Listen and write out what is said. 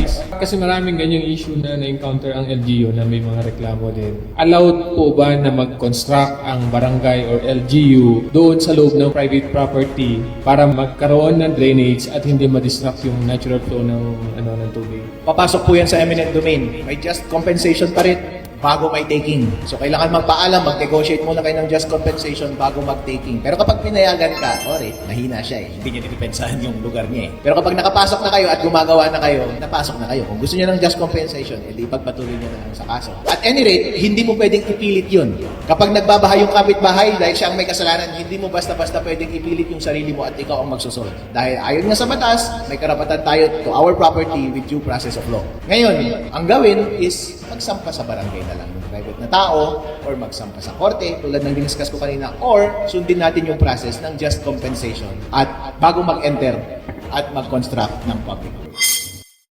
price. Kasi maraming ganyang issue na na-encounter ang LGU na may mga reklamo din. Allowed po ba na mag-construct ang barangay or LGU doon sa loob ng private property para magkaroon ng drainage at hindi ma-distract yung natural flow ng ano ng tubig? Papasok po yan sa eminent domain. May just compensation pa rin bago may taking. So kailangan magpaalam, mag-negotiate muna kayo ng just compensation bago mag-taking. Pero kapag pinayagan ka, ore, mahina siya eh. Hindi niya dinipensahan yung lugar niya eh. Pero kapag nakapasok na kayo at gumagawa na kayo, napasok na kayo. Kung gusto niya ng just compensation, edi pagpatuloy niya na sa kaso. At any rate, hindi mo pwedeng ipilit yun. Kapag nagbabahay yung kapitbahay dahil siya ang may kasalanan, hindi mo basta-basta pwedeng ipilit yung sarili mo at ikaw ang magsusunod. Dahil ayon nga sa batas, may karapatan tayo to our property with due process of law. Ngayon, ang gawin is magsampa sa barangay na lang yung private na tao or magsampa sa korte tulad ng diniscuss ko kanina or sundin natin yung process ng just compensation at bago mag-enter at mag-construct ng public works.